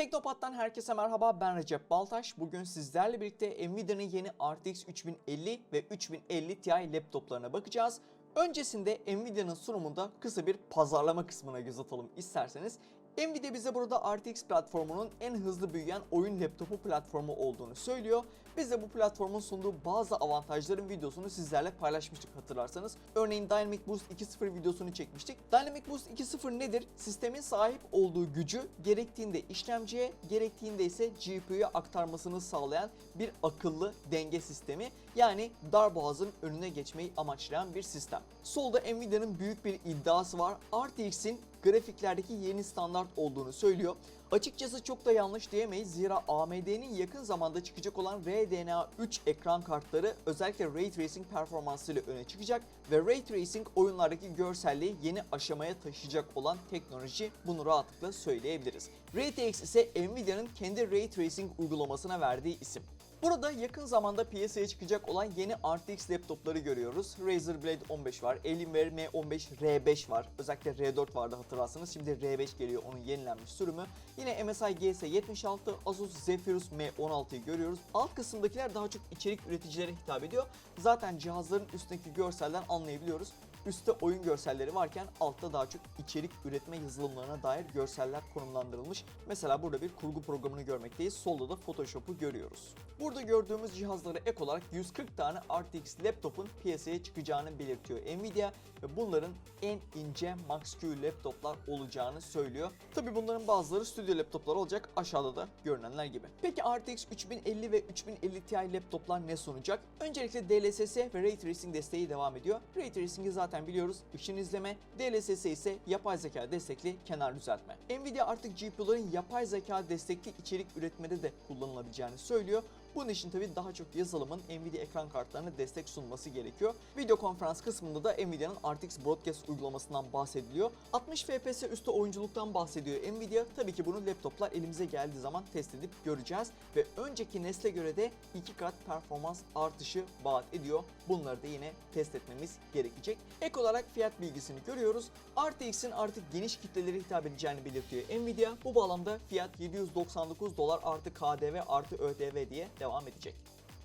Teknopat'tan herkese merhaba ben Recep Baltaş. Bugün sizlerle birlikte Nvidia'nın yeni RTX 3050 ve 3050 Ti laptoplarına bakacağız. Öncesinde Nvidia'nın sunumunda kısa bir pazarlama kısmına göz atalım isterseniz. Nvidia bize burada RTX platformunun en hızlı büyüyen oyun laptopu platformu olduğunu söylüyor. Biz de bu platformun sunduğu bazı avantajların videosunu sizlerle paylaşmıştık hatırlarsanız. Örneğin Dynamic Boost 2.0 videosunu çekmiştik. Dynamic Boost 2.0 nedir? Sistemin sahip olduğu gücü gerektiğinde işlemciye, gerektiğinde ise GPU'ya aktarmasını sağlayan bir akıllı denge sistemi. Yani darboğazın önüne geçmeyi amaçlayan bir sistem. Solda Nvidia'nın büyük bir iddiası var. RTX'in grafiklerdeki yeni standart olduğunu söylüyor. Açıkçası çok da yanlış diyemeyiz zira AMD'nin yakın zamanda çıkacak olan RDNA 3 ekran kartları özellikle Ray Tracing performansıyla öne çıkacak ve Ray Tracing oyunlardaki görselliği yeni aşamaya taşıyacak olan teknoloji bunu rahatlıkla söyleyebiliriz. RTX ise Nvidia'nın kendi Ray Tracing uygulamasına verdiği isim. Burada yakın zamanda piyasaya çıkacak olan yeni RTX laptopları görüyoruz. Razer Blade 15 var, Alienware M15 R5 var. Özellikle R4 vardı hatırlarsanız. Şimdi R5 geliyor onun yenilenmiş sürümü. Yine MSI GS76, Asus Zephyrus M16'yı görüyoruz. Alt kısımdakiler daha çok içerik üreticilere hitap ediyor. Zaten cihazların üstündeki görselden anlayabiliyoruz. Üstte oyun görselleri varken altta daha çok içerik üretme yazılımlarına dair görseller konumlandırılmış. Mesela burada bir kurgu programını görmekteyiz. Solda da Photoshop'u görüyoruz. Burada gördüğümüz cihazlara ek olarak 140 tane RTX laptopun piyasaya çıkacağını belirtiyor Nvidia ve bunların en ince Max-Q laptoplar olacağını söylüyor. Tabi bunların bazıları stüdyo laptoplar olacak aşağıda da görünenler gibi. Peki RTX 3050 ve 3050 Ti laptoplar ne sunacak? Öncelikle DLSS ve Ray Tracing desteği devam ediyor. Ray Tracing'i zaten biliyoruz ışın izleme, DLSS ise yapay zeka destekli kenar düzeltme. Nvidia artık GPU'ların yapay zeka destekli içerik üretmede de kullanılabileceğini söylüyor. Bunun için tabii daha çok yazılımın Nvidia ekran kartlarına destek sunması gerekiyor. Video konferans kısmında da Nvidia'nın RTX Broadcast uygulamasından bahsediliyor. 60 FPS üstü oyunculuktan bahsediyor Nvidia. Tabii ki bunu laptoplar elimize geldiği zaman test edip göreceğiz. Ve önceki nesle göre de 2 kat performans artışı vaat ediyor. Bunları da yine test etmemiz gerekecek. Ek olarak fiyat bilgisini görüyoruz. RTX'in artık geniş kitlelere hitap edeceğini belirtiyor Nvidia. Bu bağlamda fiyat 799 dolar artı KDV artı ÖTV diye devam edecek.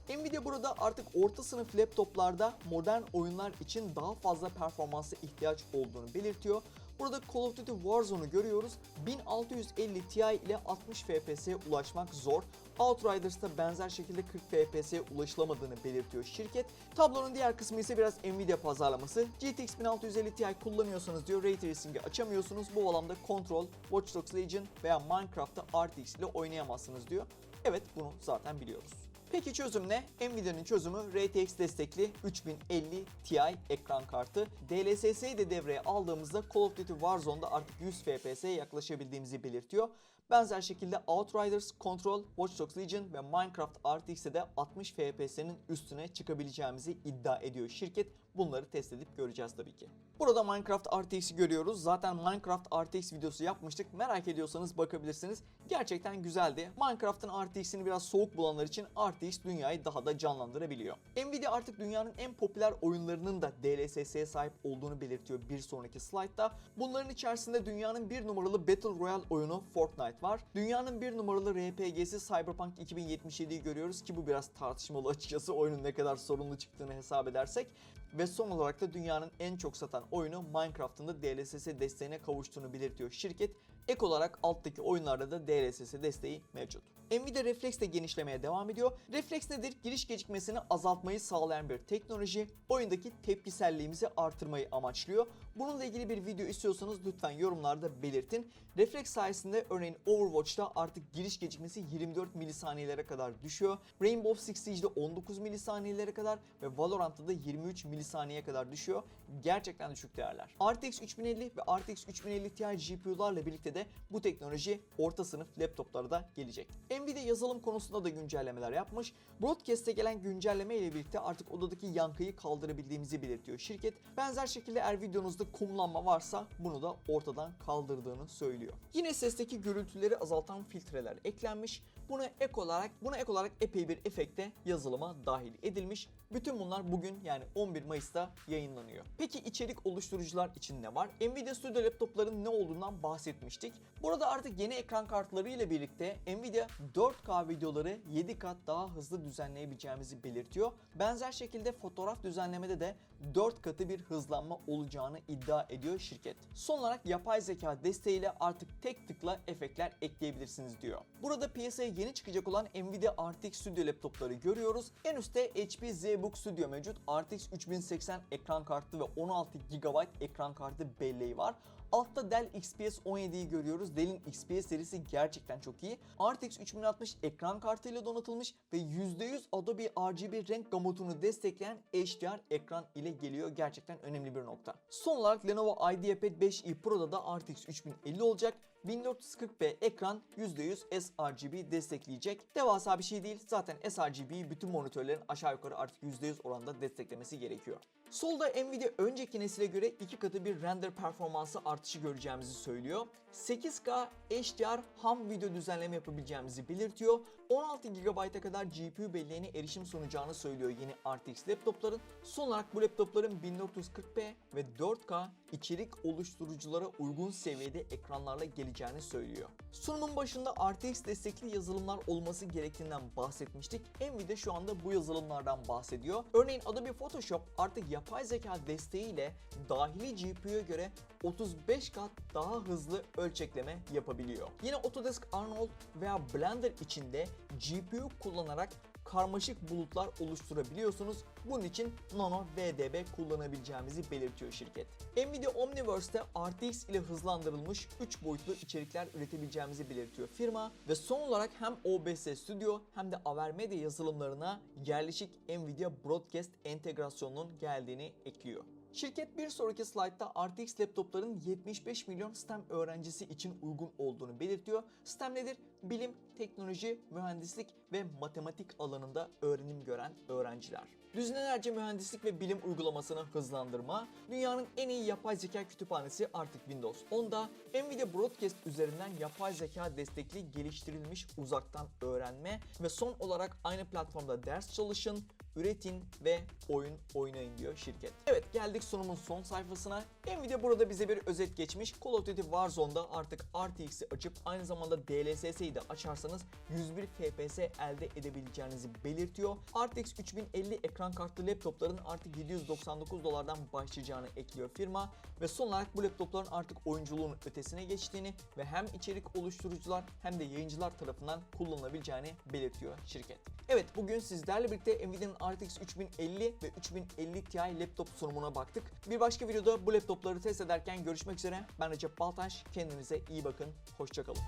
Nvidia burada artık orta sınıf laptoplarda modern oyunlar için daha fazla performansa ihtiyaç olduğunu belirtiyor. Burada Call of Duty Warzone'u görüyoruz. 1650 Ti ile 60 FPS'ye ulaşmak zor. Outriders'ta benzer şekilde 40 FPS'ye ulaşılamadığını belirtiyor şirket. Tablonun diğer kısmı ise biraz Nvidia pazarlaması. GTX 1650 Ti kullanıyorsanız diyor Ray Tracing'i açamıyorsunuz. Bu alanda Control, Watch Dogs Legion veya Minecraft'ta RTX ile oynayamazsınız diyor. Evet bunu zaten biliyoruz. Peki çözüm ne? Nvidia'nın çözümü RTX destekli 3050 Ti ekran kartı. DLSS'yi de devreye aldığımızda Call of Duty Warzone'da artık 100 FPS'ye yaklaşabildiğimizi belirtiyor. Benzer şekilde Outriders, Control, Watch Dogs Legion ve Minecraft RTX'e de 60 FPS'nin üstüne çıkabileceğimizi iddia ediyor şirket. Bunları test edip göreceğiz tabii ki. Burada Minecraft RTX'i görüyoruz. Zaten Minecraft RTX videosu yapmıştık. Merak ediyorsanız bakabilirsiniz. Gerçekten güzeldi. Minecraft'ın RTX'ini biraz soğuk bulanlar için RTX dünyayı daha da canlandırabiliyor. Nvidia artık dünyanın en popüler oyunlarının da DLSS'ye sahip olduğunu belirtiyor bir sonraki slaytta. Bunların içerisinde dünyanın bir numaralı Battle Royale oyunu Fortnite var. Dünyanın bir numaralı RPG'si Cyberpunk 2077'yi görüyoruz ki bu biraz tartışmalı açıkçası oyunun ne kadar sorunlu çıktığını hesap edersek. Ve son olarak da dünyanın en çok satan oyunu Minecraft'ın da DLSS desteğine kavuştuğunu belirtiyor şirket. Ek olarak alttaki oyunlarda da DLSS desteği mevcut. Nvidia Reflex de genişlemeye devam ediyor. Reflex nedir? Giriş gecikmesini azaltmayı sağlayan bir teknoloji. Oyundaki tepkiselliğimizi artırmayı amaçlıyor. Bununla ilgili bir video istiyorsanız lütfen yorumlarda belirtin. Reflex sayesinde örneğin Overwatch'ta artık giriş gecikmesi 24 milisaniyelere kadar düşüyor. Rainbow Six Siege'de 19 milisaniyelere kadar ve Valorant'ta da 23 milisaniyeye kadar düşüyor. Gerçekten düşük değerler. RTX 3050 ve RTX 3050 Ti GPU'larla birlikte de bu teknoloji orta sınıf laptoplara da gelecek. Nvidia yazılım konusunda da güncellemeler yapmış. Broadcast'e gelen güncelleme ile birlikte artık odadaki yankıyı kaldırabildiğimizi belirtiyor şirket. Benzer şekilde eğer nasıl kumlanma varsa bunu da ortadan kaldırdığını söylüyor. Yine sesteki gürültüleri azaltan filtreler eklenmiş. Buna ek olarak buna ek olarak epey bir efekte yazılıma dahil edilmiş. Bütün bunlar bugün yani 11 Mayıs'ta yayınlanıyor. Peki içerik oluşturucular için ne var? Nvidia Studio laptopların ne olduğundan bahsetmiştik. Burada artık yeni ekran kartları ile birlikte Nvidia 4K videoları 7 kat daha hızlı düzenleyebileceğimizi belirtiyor. Benzer şekilde fotoğraf düzenlemede de 4 katı bir hızlanma olacağını iddia ediyor şirket. Son olarak yapay zeka desteğiyle artık tek tıkla efektler ekleyebilirsiniz diyor. Burada piyasaya yeni çıkacak olan Nvidia RTX Studio laptopları görüyoruz. En üstte HP ZBook Studio mevcut. RTX 3080 ekran kartı ve 16 GB ekran kartı belleği var. Altta Dell XPS 17'yi görüyoruz. Dell'in XPS serisi gerçekten çok iyi. RTX 3060 ekran kartıyla donatılmış ve %100 Adobe RGB renk gamutunu destekleyen HDR ekran ile geliyor. Gerçekten önemli bir nokta. Son olarak Lenovo IdeaPad 5i Pro'da da RTX 3050 olacak. 1440p ekran %100 sRGB destekleyecek. Devasa bir şey değil. Zaten sRGB'yi bütün monitörlerin aşağı yukarı artık %100 oranda desteklemesi gerekiyor. Solda Nvidia önceki nesile göre iki katı bir render performansı artışı göreceğimizi söylüyor. 8K HDR ham video düzenleme yapabileceğimizi belirtiyor. 16 GB'a kadar GPU belleğine erişim sunacağını söylüyor yeni RTX laptopların. Son olarak bu laptopların 1440p ve 4K içerik oluşturuculara uygun seviyede ekranlarla geleceğini söylüyor. Sunumun başında RTX destekli yazılımlar olması gerektiğinden bahsetmiştik. Nvidia şu anda bu yazılımlardan bahsediyor. Örneğin Adobe Photoshop artık yapay zeka desteğiyle dahili GPU'ya göre 35 kat daha hızlı ölçekleme yapabiliyor. Yine Autodesk Arnold veya Blender içinde GPU kullanarak karmaşık bulutlar oluşturabiliyorsunuz. Bunun için Nano VDB kullanabileceğimizi belirtiyor şirket. Nvidia Omniverse'te RTX ile hızlandırılmış 3 boyutlu içerikler üretebileceğimizi belirtiyor firma ve son olarak hem OBS Studio hem de Avermedia yazılımlarına yerleşik Nvidia Broadcast entegrasyonunun geldiğini ekliyor. Şirket bir sonraki slaytta RTX laptopların 75 milyon STEM öğrencisi için uygun olduğunu belirtiyor. STEM nedir? Bilim, teknoloji, mühendislik ve matematik alanında öğrenim gören öğrenciler. Düzenlerce mühendislik ve bilim uygulamasını hızlandırma, dünyanın en iyi yapay zeka kütüphanesi artık Windows 10'da, Nvidia Broadcast üzerinden yapay zeka destekli geliştirilmiş uzaktan öğrenme ve son olarak aynı platformda ders çalışın, üretin ve oyun oynayın diyor şirket. Evet geldik sunumun son sayfasına. Nvidia burada bize bir özet geçmiş. Call of Duty Warzone'da artık RTX'i açıp aynı zamanda DLSS'yi de açarsanız 101 FPS elde edebileceğinizi belirtiyor. RTX 3050 ekran kartlı laptopların artık 799 dolardan başlayacağını ekliyor firma ve son olarak bu laptopların artık oyunculuğun ötesine geçtiğini ve hem içerik oluşturucular hem de yayıncılar tarafından kullanılabileceğini belirtiyor şirket. Evet bugün sizlerle birlikte Nvidia'nın RTX 3050 ve 3050 Ti laptop sunumuna baktık. Bir başka videoda bu laptopları test ederken görüşmek üzere. Ben Recep Baltaş. Kendinize iyi bakın. Hoşçakalın.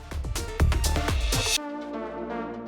Thank you.